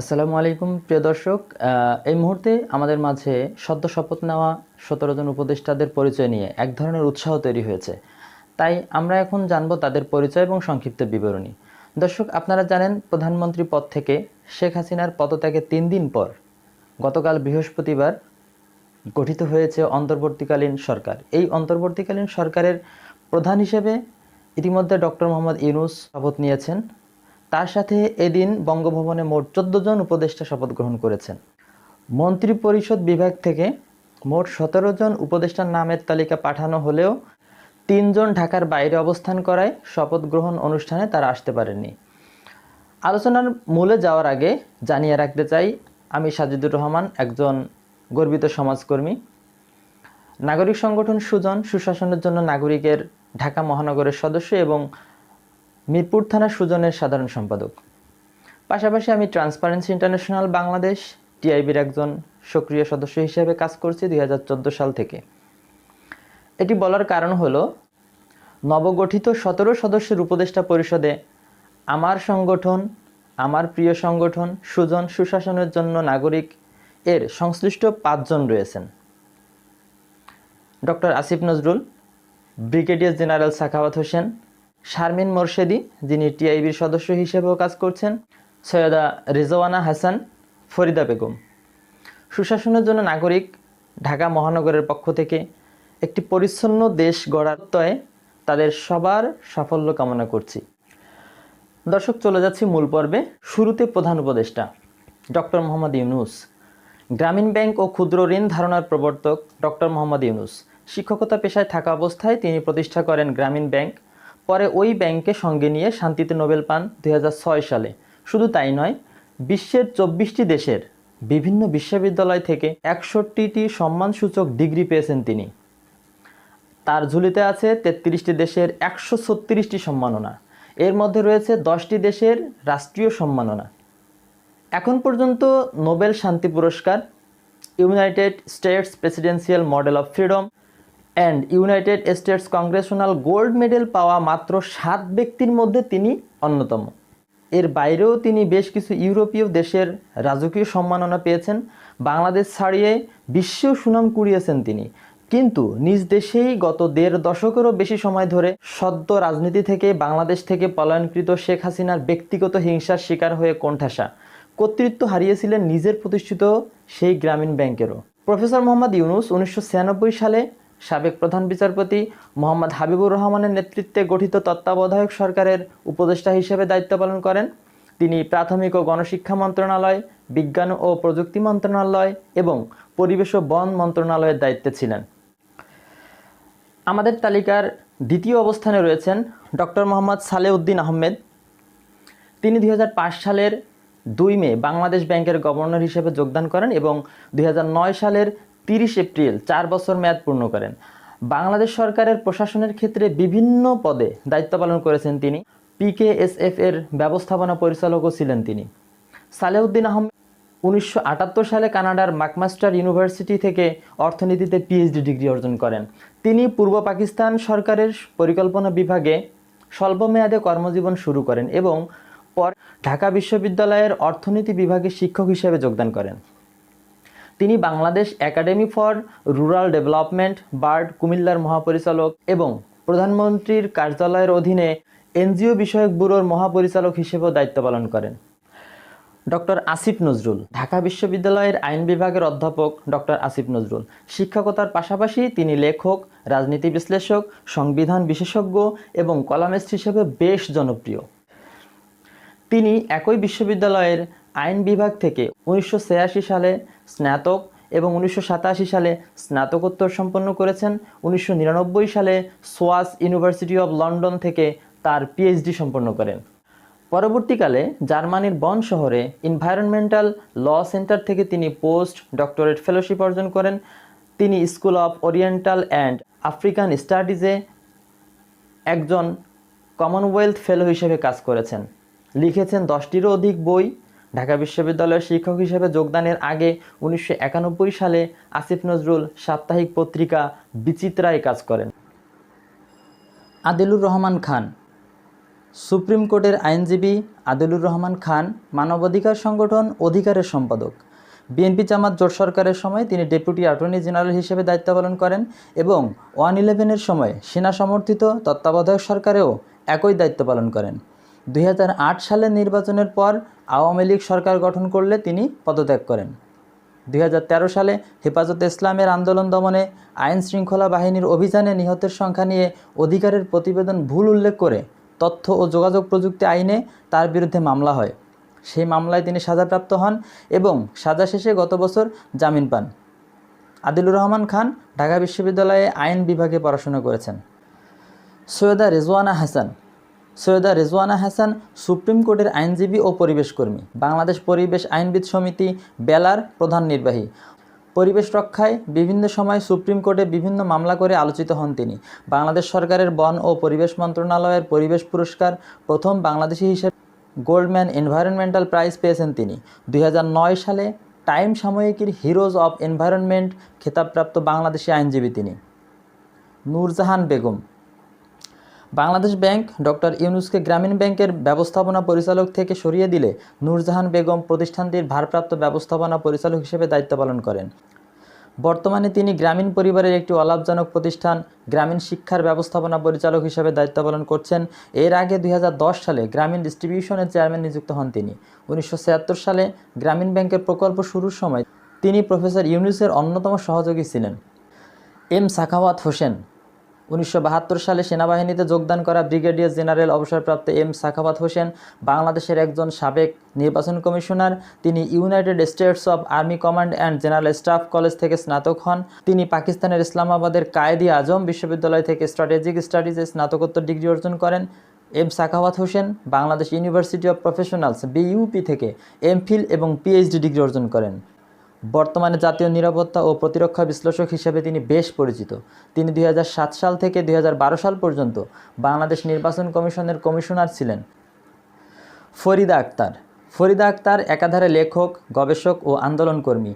আসসালামু আলাইকুম, প্রিয় দর্শক। এই মুহূর্তে আমাদের মাঝে সদ্য শপথ নেওয়া সতেরো জন উপদেষ্টাদের পরিচয় নিয়ে এক ধরনের উৎসাহ তৈরি হয়েছে। তাই আমরা এখন জানব তাদের পরিচয় এবং সংক্ষিপ্ত বিবরণী। দর্শক, আপনারা জানেন, প্রধানমন্ত্রী পদ থেকে শেখ হাসিনার পদত্যাগের তিন দিন পর গতকাল বৃহস্পতিবার গঠিত হয়েছে অন্তর্বর্তীকালীন সরকার। এই অন্তর্বর্তীকালীন সরকারের প্রধান হিসেবে ইতিমধ্যে ডক্টর মোহাম্মদ ইউনুস শপথ নিয়েছেন। তার সাথে এদিন বঙ্গভবনে মোট চোদ্দ জন উপদেষ্টা শপথ গ্রহণ করেছেন। মন্ত্রী পরিষদ বিভাগ থেকে মোট সতেরো জন উপদেষ্টার নামের তালিকা পাঠানো হলেও তিনজন ঢাকার বাইরে অবস্থান করায় শপথ গ্রহণ অনুষ্ঠানে তারা আসতে পারেননি। আলোচনার মূলে যাওয়ার আগে জানিয়ে রাখতে চাই, আমি সাজিদুর রহমান, একজন গর্বিত সমাজকর্মী। নাগরিক সংগঠন সুজন সুশাসনের জন্য নাগরিকের ঢাকা মহানগরের সদস্য এবং মিরপুর থানা সুজনের সাধারণ সম্পাদক। পাশাপাশি আমি ট্রান্সপারেন্সি ইন্টারন্যাশনাল বাংলাদেশ, টিআইবির একজন সক্রিয় সদস্য হিসেবে কাজ করছি দু হাজার চোদ্দ সাল থেকে। এটি বলার কারণ হলো, নবগঠিত সতেরো সদস্যের উপদেষ্টা পরিষদে আমার সংগঠন, আমার প্রিয় সংগঠন সুজন সুশাসনের জন্য নাগরিক এর সংশ্লিষ্ট পাঁচজন রয়েছেন। Doctor Asif Nazrul, brigadier general Sakhawat Hossain Sharmin Murshidi, যিনি টিআইবির সদস্য হিসেবেও কাজ করছেন, সৈয়দা রিজওয়ানা হাসান, ফরিদা বেগম। সুশাসনের জন্য নাগরিক ঢাকা মহানগরের পক্ষ থেকে একটি পরিচ্ছন্ন দেশ গড়ার তয়ে তাদের সবার সাফল্য কামনা করছি। দর্শক, চলে যাচ্ছি মূল পর্বে। শুরুতে প্রধান উপদেষ্টা, ডক্টর মোহাম্মদ ইউনুস। গ্রামীণ ব্যাংক ও ক্ষুদ্র ঋণ ধারণার প্রবর্তক ডক্টর মোহাম্মদ ইউনুস। শিক্ষকতা পেশায় থাকা অবস্থায় তিনি প্রতিষ্ঠা করেন গ্রামীণ ব্যাংক পরে ওই ব্যাংকে সঙ্গে নিয়ে শান্তিতে নোবেল পান দু হাজার ছয় সালে। শুধু তাই নয়, বিশ্বের চব্বিশটি দেশের বিভিন্ন বিশ্ববিদ্যালয় থেকে একষট্টিটি সম্মানসূচক ডিগ্রি পেয়েছেন তিনি। তার ঝুলিতে আছে তেত্রিশটি দেশের একশো ছত্রিশটি সম্মাননা। এর মধ্যে রয়েছে দশটি দেশের রাষ্ট্রীয় সম্মাননা। এখন পর্যন্ত নোবেল শান্তি পুরস্কার, United States presidential medal of freedom and United States congressional gold medal পাওয়া মাত্র সাত ব্যক্তির মধ্যে তিনি অন্যতম। এর বাইরেও তিনি বেশ কিছু ইউরোপীয় দেশের রাজকীয় সম্মাননা পেয়েছেন। বাংলাদেশ ছাড়িয়ে বিশ্বেও সুনাম কুড়িয়েছেন তিনি। কিন্তু নিজ দেশেই গত দেড় দশকেরও বেশি সময় ধরে সদ্য রাজনীতি থেকে বাংলাদেশ থেকে পলায়নকৃত শেখ হাসিনার ব্যক্তিগত হিংসার শিকার হয়ে কোণঠাসা। কর্তৃত্ব হারিয়েছিলেন নিজের প্রতিষ্ঠিত সেই গ্রামীণ ব্যাংকেরও। প্রফেসর মোহাম্মদ ইউনুস উনিশশো ছিয়ানব্বই সালে সাবেক প্রধান বিচারপতি মোহাম্মদ হাবিবুর রহমানের নেতৃত্বে গঠিত তত্ত্বাবধায়ক সরকারের উপদেষ্টা হিসেবে দায়িত্ব পালন করেন। তিনি প্রাথমিক ও গণশিক্ষা মন্ত্রণালয়, বিজ্ঞান ও প্রযুক্তি মন্ত্রণালয় এবং পরিবেশ ও বন মন্ত্রণালয়ের দায়িত্বে ছিলেন। আমাদের তালিকার দ্বিতীয় অবস্থানে রয়েছেন ডক্টর মোহাম্মদ সালেউদ্দিন আহমেদ। তিনি দুই হাজার পাঁচ সালের দুই মে বাংলাদেশ ব্যাংকের গভর্নর হিসেবে যোগদান করেন এবং দুই হাজার নয় সালের তিরিশ এপ্রিল, চার বছর মেয়াদ পূর্ণ করেন। বাংলাদেশ সরকারের প্রশাসনের ক্ষেত্রে বিভিন্ন পদে দায়িত্ব পালন করেছেন তিনি। পিকেএসএফ এর ব্যবস্থাপনা পরিচালকও ছিলেন তিনি। সালেউদ্দিন আহমেদ উনিশশো আটাত্তর সালে কানাডার মাকমাস্টার ইউনিভার্সিটি থেকে অর্থনীতিতে পিএইচডি ডিগ্রি অর্জন করেন। তিনি পূর্ব পাকিস্তান সরকারের পরিকল্পনা বিভাগে স্বল্পমেয়াদে কর্মজীবন শুরু করেন এবং পর ঢাকা বিশ্ববিদ্যালয়ের অর্থনীতি বিভাগে শিক্ষক হিসেবে যোগদান করেন। তিনি Bangladesh academy for rural development, BARD, কুমিল্লার মহাপরিচালক এবং প্রধানমন্ত্রীর কার্যালয়ের অধীনে এনজিও বিষয়ক ব্যুরোর মহাপরিচালক হিসেবেও দায়িত্ব পালন করেন। ডক্টর আসিফ নজরুল, ঢাকা বিশ্ববিদ্যালয়ের আইন বিভাগের অধ্যাপক ডক্টর আসিফ নজরুল। শিক্ষকতার পাশাপাশি তিনি লেখক, রাজনীতি বিশ্লেষক, সংবিধান বিশেষজ্ঞ এবং কলামিস্ট হিসেবে বেশ জনপ্রিয়। তিনি একই বিশ্ববিদ্যালয়ের আইন বিভাগ থেকে উনিশশো ছিয়াশি সালে স্নাতক এবং উনিশশো সাতাশি সালে স্নাতকোত্তর সম্পন্ন করেছেন। উনিশশো নিরানব্বই সালে সোয়াস ইউনিভার্সিটি অব লন্ডন থেকে তার পিএইচডি সম্পন্ন করেন। পরবর্তীকালে জার্মানির বন শহরে এনভায়রনমেন্টাল ল সেন্টার থেকে তিনি পোস্ট ডক্টরেট ফেলোশিপ অর্জন করেন। তিনি school of oriental and African স্টাডিজে একজন কমনওয়েলথ ফেলো হিসেবে কাজ করেছেন। লিখেছেন দশটিরও অধিক বই। ঢাকা বিশ্ববিদ্যালয়ের শিক্ষক হিসেবে যোগদানের আগে উনিশশো একানব্বই সালে আসিফ নজরুল সাপ্তাহিক পত্রিকা বিচিত্রায় কাজ করেন। আদিলুর রহমান খান। সুপ্রিম কোর্টের আইনজীবী আদিলুর রহমান খান মানবাধিকার সংগঠন অধিকারের সম্পাদক। বিএনপি জামাত জোট সরকারের সময় তিনি ডেপুটি অ্যাটর্নি জেনারেল হিসেবে দায়িত্ব পালন করেন এবং ওয়ান ইলেভেনের সময় সেনা সমর্থিত তত্ত্বাবধায়ক সরকারেও একই দায়িত্ব পালন করেন। দুই সালের নির্বাচনের পর আওয়ামী লীগ সরকার গঠন করলে তিনি পদত্যাগ করেন। দুই হাজার তেরো সালে হেফাজতে ইসলামের আন্দোলন দমনে আইন শৃঙ্খলা বাহিনীর অভিযানে নিহতের সংখ্যা নিয়ে অধিকারের প্রতিবেদন ভুল উল্লেখ করে তথ্য ও যোগাযোগ প্রযুক্তি আইনে তার বিরুদ্ধে মামলা হয়। সেই মামলায় তিনি সাজাপ্রাপ্ত হন এবং সাজা শেষে গত বছর জামিন পান। আদিলুর রহমান খান ঢাকা বিশ্ববিদ্যালয়ে আইন বিভাগে পড়াশোনা করেছেন। সৈয়দা রেজওয়ানা হাসান সৈয়দা রেজওয়ানা হাসান সুপ্রিম কোর্টের আইনজীবী ও পরিবেশ কর্মী। বাংলাদেশ পরিবেশ আইনবিদ সমিতি বেলার প্রধান নির্বাহী। পরিবেশ রক্ষায় বিভিন্ন সময় সুপ্রিম কোর্টে বিভিন্ন মামলা করে আলোচিত হন তিনি। বাংলাদেশ সরকারের বন ও পরিবেশ মন্ত্রণালয়ের পরিবেশ পুরস্কার প্রথম বাংলাদেশি হিসেবে গোল্ডম্যান এনভায়রনমেন্টাল প্রাইজ পেয়েছেন তিনি। দুই হাজার নয় সালে টাইম সাময়িকীর হিরোজ অব এনভায়রনমেন্ট খেতাবপ্রাপ্ত বাংলাদেশি আইনজীবী তিনি। নূরজাহান বেগম বাংলাদেশ ব্যাংক ডক্টর ইউনুসকে গ্রামীণ ব্যাংকের ব্যবস্থাপনা পরিচালক থেকে সরিয়ে দিলে নূরজাহান বেগম প্রতিষ্ঠানটির ভারপ্রাপ্ত ব্যবস্থাপনা পরিচালক হিসেবে দায়িত্ব পালন করেন। বর্তমানে তিনি গ্রামীণ পরিবারের একটি অলাভজনক প্রতিষ্ঠান গ্রামীণ শিক্ষার ব্যবস্থাপনা পরিচালক হিসেবে দায়িত্ব পালন করছেন। এর আগে দুই হাজার দশ সালে গ্রামীণ ডিস্ট্রিবিউশনের চেয়ারম্যান নিযুক্ত হন তিনি। উনিশশো ছিয়াত্তর সালে গ্রামীণ ব্যাংকের প্রকল্প শুরুর সময় তিনি প্রফেসর ইউনুসের অন্যতম সহযোগী ছিলেন। এম সাখাওয়াত হোসেন উনিশশো বাহাত্তর সালে সেনাবাহিনীতে যোগদান করা ব্রিগেডিয়ার জেনারেল অবসরপ্রাপ্ত এম সাখাওয়াত হোসেন, বাংলাদেশের একজন সাবেক নির্বাচন কমিশনার, তিনি United States of army command and general staff college থেকে স্নাতক হন। তিনি পাকিস্তানের ইসলামাবাদের কায়েদি আজম বিশ্ববিদ্যালয় থেকে স্ট্র্যাটেজিক স্টাডিজে স্নাতকোত্তর ডিগ্রি অর্জন করেন। M Sakhawat Hossain Bangladesh university of professionals, BUP থেকে এমফিল এবং পিএইচডি ডিগ্রি অর্জন করেন। বর্তমানে জাতীয় নিরাপত্তা ও প্রতিরক্ষা বিশ্লেষক হিসেবে তিনি বেশ পরিচিত। তিনি দুই হাজার সাত সাল থেকে দুই হাজার বারো সাল পর্যন্ত বাংলাদেশ নির্বাচন কমিশনের কমিশনার ছিলেন। ফরিদা আক্তার। ফরিদা আক্তার একাধারে লেখক, গবেষক ও আন্দোলনকর্মী।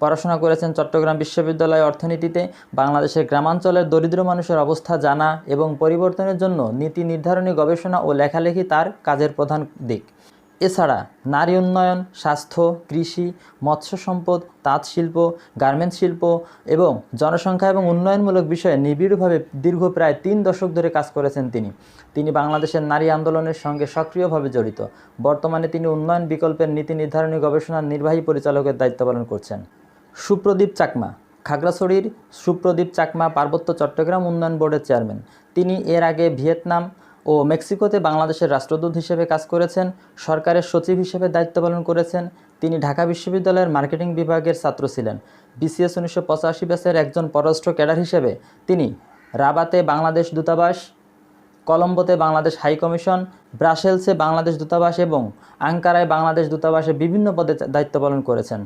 পড়াশোনা করেছেন চট্টগ্রাম বিশ্ববিদ্যালয়ে অর্থনীতিতে, বাংলাদেশের গ্রামাঞ্চলের দরিদ্র মানুষের অবস্থা জানা এবং পরিবর্তনের জন্য নীতি নির্ধারণী গবেষণা ও লেখালেখি তার কাজের প্রধান দিক। এছাড়া নারী উন্নয়ন, স্বাস্থ্য, কৃষি, মৎস্য সম্পদ, তাঁত শিল্প, গার্মেন্টস শিল্প এবং জনসংখ্যা এবং উন্নয়নমূলক বিষয়ে নিবিড়ভাবে দীর্ঘ প্রায় তিন দশক ধরে কাজ করেছেন তিনি। তিনি বাংলাদেশের নারী আন্দোলনের সঙ্গে সক্রিয়ভাবে জড়িত। বর্তমানে তিনি উন্নয়ন বিকল্পের নীতি নির্ধারণী গবেষণার নির্বাহী পরিচালকের দায়িত্ব পালন করছেন। সুপ্রদীপ চাকমা, খাগড়াছড়ির সুপ্রদীপ চাকমা পার্বত্য চট্টগ্রাম উন্নয়ন বোর্ডের চেয়ারম্যান। তিনি এর আগে ভিয়েতনাম ও মেক্সিকোতে বাংলাদেশের রাষ্ট্রদূত হিসেবে কাজ করেছেন, সরকারের সচিব হিসেবে দায়িত্ব পালন করেছেন, তিনি ঢাকা বিশ্ববিদ্যালয়ের মার্কেটিং বিভাগের ছাত্র ছিলেন। বিসিএস উনিশশো পঁচাশি ব্যাচের একজন পররাষ্ট্র ক্যাডার হিসেবে তিনি রাবাতে বাংলাদেশ দূতাবাস, কলম্বোতে বাংলাদেশ হাই কমিশন, ব্রাসেলসে বাংলাদেশ দূতাবাস এবং আঙ্কারায় বাংলাদেশ দূতাবাসে বিভিন্ন পদে দায়িত্ব পালন করেছেন।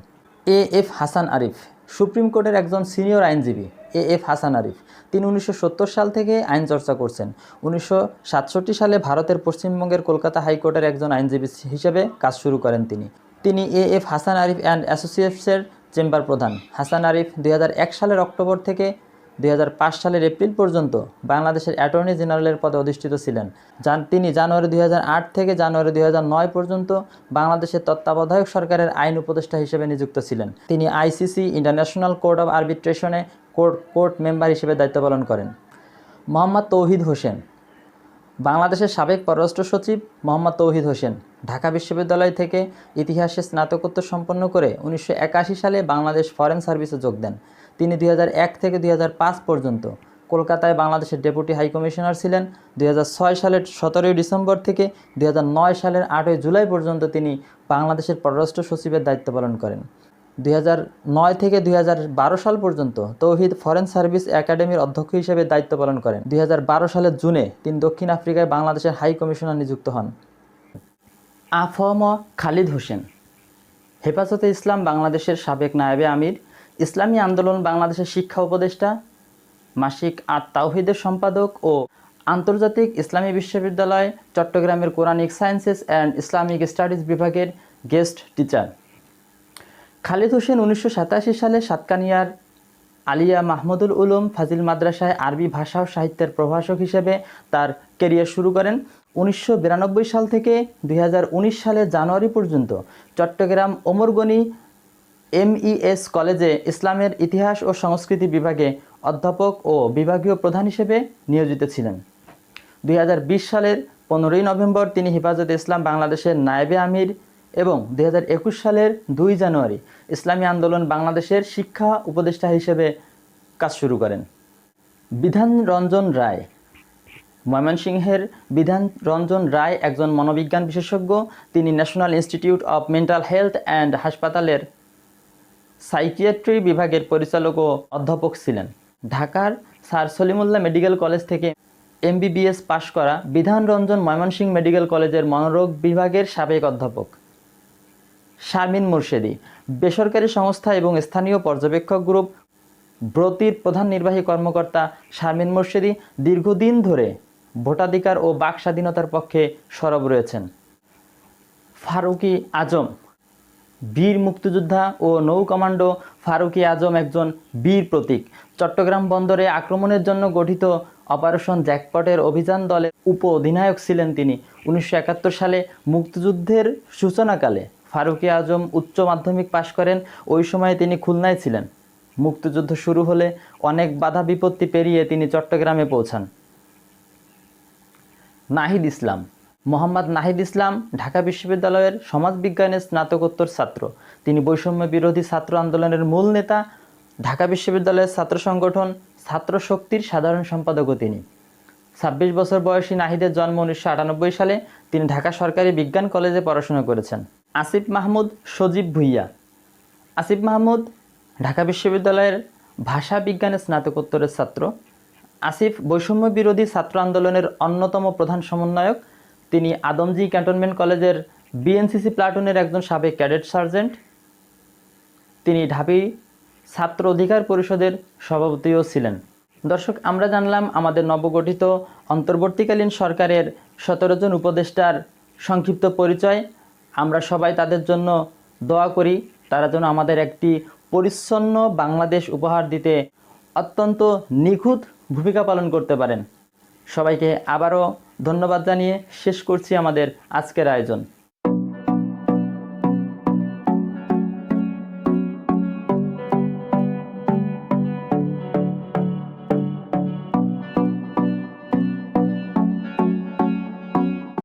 A F Hasan Arif. Supreme কোর্টের একজন সিনিয়র আইনজীবী, এ এফ হাসান আরিফ। তিনি উনিশশো সত্তর সাল থেকে আইন চর্চা করছেন। উনিশশো সাতষট্টি সালে ভারতের পশ্চিমবঙ্গের কলকাতা হাইকোর্টের একজন আইনজীবী হিসেবে কাজ শুরু করেন তিনি। তিনি A F Hasan Arif and অ্যাসোসিয়েটসের chamber প্রধান। হাসান আরিফ দুই হাজার এক সালের অক্টোবর থেকে দুই হাজার পাঁচ সালের এপ্রিল পর্যন্ত বাংলাদেশের অ্যাটর্নি জেনারেলের পদে অধিষ্ঠিত ছিলেন। যান তিনি জানুয়ারি দুই হাজার আট থেকে জানুয়ারি দুই হাজার নয় পর্যন্ত বাংলাদেশের তত্ত্বাবধায়ক সরকারের আইন উপদেষ্টা হিসেবে নিযুক্ত ছিলেন। তিনি আইসিসি ইন্টারন্যাশনাল কোর্ট অফ আরবিট্রেশনে কোর্ট কোর্ট মেম্বার হিসেবে দায়িত্ব পালন করেন। মোহাম্মদ তৌহিদ হোসেন, বাংলাদেশের সাবেক পররাষ্ট্র সচিব মোহাম্মদ তৌহিদ হোসেন, ঢাকা বিশ্ববিদ্যালয় থেকে ইতিহাসে স্নাতকোত্তর সম্পন্ন করে উনিশশো একাশি সালে বাংলাদেশ ফরেন সার্ভিসে যোগ দেন। তিনি দুই হাজার এক থেকে দুই হাজার পাঁচ পর্যন্ত। কলকাতায় বাংলাদেশের ডেপুটি হাইকমিশনার ছিলেন। দুই হাজার ছয় সালের সতেরোই ডিসেম্বর থেকে দুই হাজার নয় সালের আটই জুলাই পর্যন্ত তিনি বাংলাদেশের পররাষ্ট্র সচিবের দায়িত্ব পালন করেন। দুই হাজার নয় থেকে দুই হাজার বারো সাল পর্যন্ত তৌহিদ ফরেন সার্ভিস একাডেমির অধ্যক্ষ হিসেবে দায়িত্ব পালন করেন। দুই হাজার বারো সালের জুনে তিনি দক্ষিণ আফ্রিকায় বাংলাদেশের হাই কমিশনার নিযুক্ত হন। আফম খালিদ হোসেন। হেফাজতে ইসলাম বাংলাদেশের সাবেক নায়েবে আমির। ইসলামী আন্দোলন বাংলাদেশের শিক্ষা উপদেষ্টা, মাসিক আত তাওহিদের সম্পাদক ও আন্তর্জাতিক ইসলামী বিশ্ববিদ্যালয় চট্টগ্রামের Quranic sciences and Islamic studies বিভাগের গেস্ট টিচার। খালিদ হোসেন উনিশশো সাতাশি সালে সাতকানিয়ার আলিয়া মাহমুদুল উলুম ফাজিল মাদ্রাসায় আরবি ভাষা ও সাহিত্যের প্রভাষক হিসেবে তার কেরিয়ার শুরু করেন। উনিশশো বিরানব্বই সাল থেকে দুই সালের জানুয়ারি পর্যন্ত চট্টগ্রাম ওমরগনি এমইএস কলেজে ইসলামের ইতিহাস ও সংস্কৃতি বিভাগে অধ্যাপক ও বিভাগীয় প্রধান হিসেবে নিয়োজিত ছিলেন। দুই হাজার বিশ সালের পনেরোই নভেম্বর তিনি হেফাজতে ইসলাম বাংলাদেশের নায়েবে আমির এবং দুই হাজার একুশ সালের দুই জানুয়ারি ইসলামী আন্দোলন বাংলাদেশের শিক্ষা উপদেষ্টা হিসেবে কাজ শুরু করেন। বিধান রঞ্জন রায় ময়মনসিংহের বিধান রঞ্জন রায় একজন মনোবিজ্ঞান বিশেষজ্ঞ। তিনি national institute of mental health and হাসপাতালের সাইকিয়াট্রি বিভাগের পরিচালক ও অধ্যাপক ছিলেন। ঢাকার স্যার সলিমুল্লাহ মেডিকেল কলেজ থেকে এমবিবিএস পাশ করা বিধান রঞ্জন ময়মনসিংহ মেডিকেল কলেজের মনোরোগ বিভাগের সাবেক অধ্যাপক। শারমিন মুর্শেদি, বেসরকারি সংস্থা এবং স্থানীয় পর্যবেক্ষক গ্রুপ ব্রতির প্রধান নির্বাহী কর্মকর্তা শারমিন মুর্শেদি দীর্ঘদিন ধরে ভোটাধিকার ও বাক স্বাধীনতার পক্ষে সরব রয়েছেন। ফারুকি আজম বীর মুক্তিযোদ্ধা ও নৌ কমান্ডো ফারুকি আজম একজন বীর প্রতীক। চট্টগ্রাম বন্দরে আক্রমণের জন্য গঠিত অপারেশন জ্যাকপটের অভিযান দলের উপ অধিনায়ক ছিলেন তিনি। উনিশশো একাত্তর সালে মুক্তিযুদ্ধের সূচনাকালে ফারুকি আজম উচ্চ মাধ্যমিক পাশ করেন। ওই সময়ে তিনি খুলনায় ছিলেন। মুক্তিযুদ্ধ শুরু হলে অনেক বাধা বিপত্তি পেরিয়ে তিনি চট্টগ্রামে পৌঁছান। নাহিদ ইসলাম মোহাম্মদ নাহিদ ইসলাম, ঢাকা বিশ্ববিদ্যালয়ের সমাজবিজ্ঞানের স্নাতকোত্তর ছাত্র। তিনি বৈষম্য বিরোধী ছাত্র আন্দোলনের মূল নেতা, ঢাকা বিশ্ববিদ্যালয়ের ছাত্র সংগঠন, ছাত্র শক্তির সাধারণ সম্পাদকও তিনি। ছাব্বিশ বছর বয়সী নাহিদের জন্ম উনিশশো আটানব্বই সালে তিনি ঢাকা সরকারি বিজ্ঞান কলেজে পড়াশোনা করেছেন। আসিফ মাহমুদ সজীব ভুইয়া। আসিফ মাহমুদ ঢাকা বিশ্ববিদ্যালয়ের ভাষা বিজ্ঞানের স্নাতকোত্তরের ছাত্র। আসিফ বৈষম্য বিরোধী ছাত্র আন্দোলনের অন্যতম প্রধান সমন্বয়ক তিনি আদমজি ক্যান্টনমেন্ট কলেজের বিএনসিসি প্লাটুনের একজন সাবেক ক্যাডেট সার্জেন্ট। তিনি ঢাবি ছাত্র অধিকার পরিষদের সভাপতিও ছিলেন। দর্শক, আমরা জানলাম আমাদের নবগঠিত অন্তর্বর্তীকালীন সরকারের সতেরো জন উপদেষ্টার সংক্ষিপ্ত পরিচয়। আমরা সবাই তাদের জন্য দোয়া করি। তারা যেন আমাদের একটি পরিচ্ছন্ন বাংলাদেশ উপহার দিতে অত্যন্ত নিখুঁত ভূমিকা পালন করতে পারেন। সবাইকে আবারও ধন্যবাদ জানিয়ে শেষ করছি আমাদের আজকের আয়োজন।